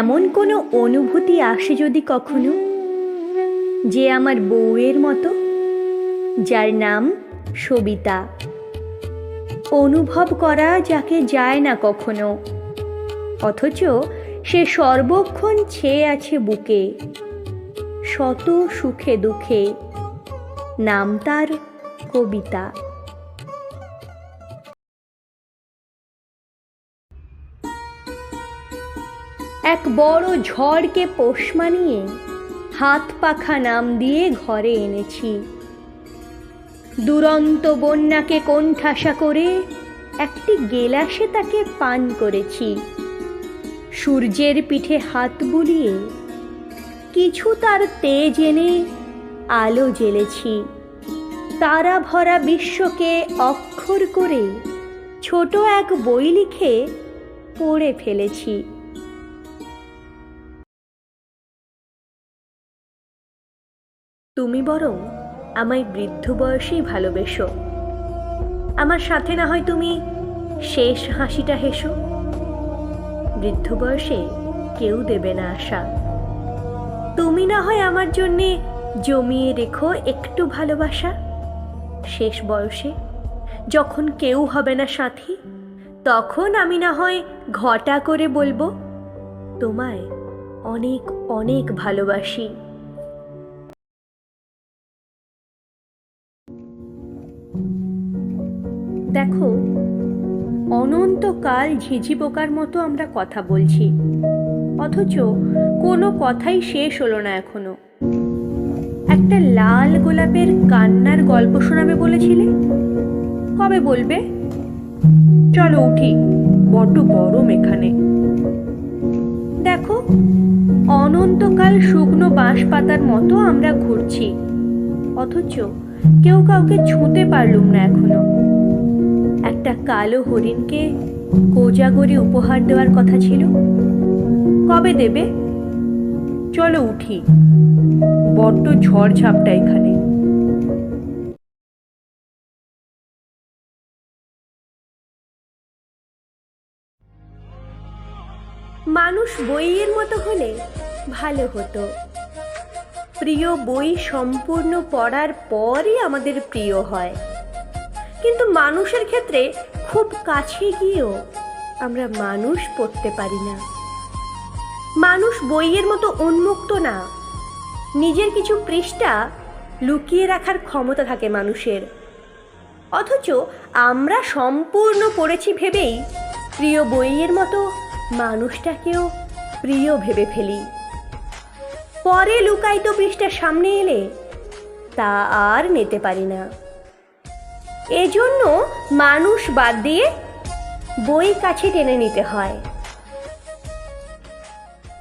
এমন কোনো অনুভূতি আসে যদি কখনো? যে আমার বউয়ের মতো, যার নাম সবিতা। অনুভব করা যাকে যায় না কখনো, অথচ সে সর্বক্ষণ ছেয়ে আছে বুকে। শত সুখে দুঃখে, নাম তার কবিতা। এক বড় ঝড়কে পোষ মানিয়ে হাত পাখা নাম দিয়ে ঘরে এনেছি। দুরন্ত বন্যাকে কোণঠাসা করে একটি গেলাসে তাকে পান করেছি। সূর্যের পিঠে হাত বুলিয়ে কিছু তার তেজ এনে আলো জ্বেলেছি। তারা ভরা বিশ্বকে অক্ষর করে ছোট এক বই লিখে পড়ে ফেলেছি। তুমি বরং আমায় বৃদ্ধ বয়সেই ভালোবেসো। আমার সাথে না হয় তুমি শেষ হাসিটা হেসো। বৃদ্ধ বয়সে কেউ দেবে না আশা। তুমি না হয় আমার জন্যে জমিয়ে রেখো একটু ভালোবাসা। শেষ বয়সে যখন কেউ হবে না সাথী, তখন আমি না হয় ঘটা করে বলব, তোমায় অনেক অনেক ভালোবাসি। দেখো, অনন্তকাল ঝিঝি পোকার মতো আমরা কথা বলছি। অথচ কোনো কথাই শেষ হলো না এখনও। একটা লাল গোলাপের কান্নার গল্প শোনাবে বলেছিলে? কবে বলবে? চলো উঠি, বড্ড গরম এখানে। দেখো, অনন্তকাল শুকনো বাঁশ পাতার মতো আমরা ঘুরছি। অথচ কেউ কাউকে ছুঁতে পারলুম না এখনও। একটা কালো হরিণকে কোজাগরি উপহার দেওয়ার কথা ছিল? কবে দেবে? চলো উঠি। বড্ড ঝড় ঝাপটা এখানে। মানুষ বইয়ের মতো হলে ভালো হতো। প্রিয় বই সম্পূর্ণ পড়ার পরই আমাদের প্রিয় হয়। কিন্তু মানুষের ক্ষেত্রে খুব কাছে গিয়েও আমরা মানুষ পড়তে পারি না। মানুষ বইয়ের মতো উন্মুক্ত না। নিজের কিছু পৃষ্ঠা লুকিয়ে রাখার ক্ষমতা থাকে মানুষের। অথচ আমরা সম্পূর্ণ পড়েছি ভেবেই প্রিয় বইয়ের মতো মানুষটাকেও প্রিয় ভেবে ফেলি। পরে লুকায়িত পৃষ্ঠার সামনে এলে তা আর নিতে পারি না। এজন্য মানুষ বাদ দিয়ে বই কাছে টেনে নিতে হয়।